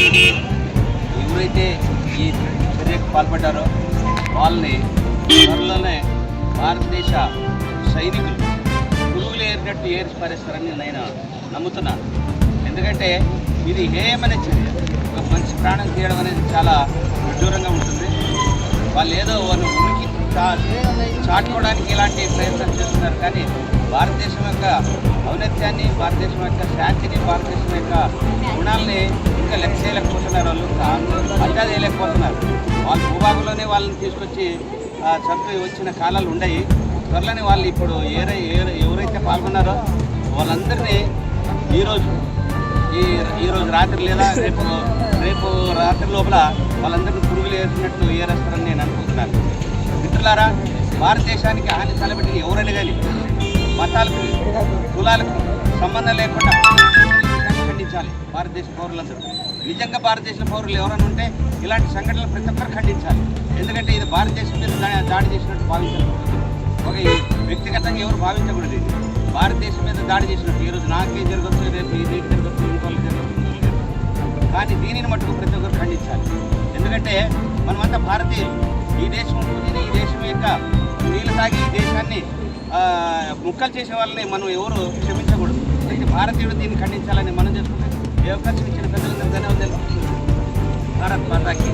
ఎవరైతే ఈ చర్యకు పాల్పడ్డారో వాళ్ళని త్వరలోనే భారతదేశ సైనికులు పురుగులు ఏరినట్టు ఏరి పారేస్తారని నేను నమ్ముతున్నాను. ఎందుకంటే ఇది హేయమైన చర్య. ఒక మనిషి ప్రాణం తీయడం అనేది చాలా విడ్డూరంగా ఉంటుంది. వాళ్ళు ఏదో వాళ్ళు ఉనికి చా- చాటుకోవడానికి ఇలాంటి ప్రయత్నం చేస్తున్నారు. కానీ భారతదేశం యొక్క ఔన్నత్యాన్ని భారతదేశం యొక్క శాంతిని భారతదేశం యొక్క గుణాలని ఇంకా లెక్క చేయలేకపోతున్నారు వాళ్ళు. అంచా చేయలేకపోతున్నారు. వాళ్ళ భూభాగంలోనే వాళ్ళని తీసుకొచ్చి చంపి వచ్చిన కాలాలు ఉన్నాయి. త్వరలోనే వాళ్ళు ఇప్పుడు ఏరై ఎవరైతే పాల్గొన్నారో వాళ్ళందరినీ ఈరోజు ఈ ఈరోజు రాత్రి లేదా రేపు రేపు రాత్రి లోపల వాళ్ళందరినీ పురుగులు వేసినట్టు ఏరేస్తారని నేను అనుకుంటున్నాను. మిత్రులారా భారతదేశానికి హాని తలబెట్టిన ఎవరైనా కానీ మతాలకు కులాలకు సంబంధం లేకుండా ఖండించాలి భారతదేశ పౌరులందరూ. నిజంగా భారతదేశ పౌరులు ఎవరైనా ఉంటే ఇలాంటి సంఘటనలు ప్రతి ఒక్కరు ఖండించాలి. ఎందుకంటే ఇది భారతదేశం మీద దాడి చేసినట్టు భావించకూడదు ఒక వ్యక్తిగతంగా ఎవరు భావించకూడదు ఇది. భారతదేశం మీద దాడి చేసినట్టు. ఈరోజు నాకే జరగచ్చు రేపు ఇది జరగచ్చు ఇంకోళ్ళకి జరగచ్చు కానీ దీనిని మటుకు ప్రతి ఒక్కరు ఖండించాలి. ఎందుకంటే మనమంతా భారతీయులు. ఈ దేశం ఈ దేశం యొక్క నీళ్ళు తాగి ఈ దేశాన్ని ముక్కలు చేసే వాళ్ళని మనం ఎవరు క్షమించకూడదు ప్రతి భారతీయుడు దీన్ని ఖండించాలని మనం చేసుకుంటే. ఏ అవకాశం ఇచ్చిన పెద్దలందరూ ధన్యవాదాలు భారత్ మాతాకి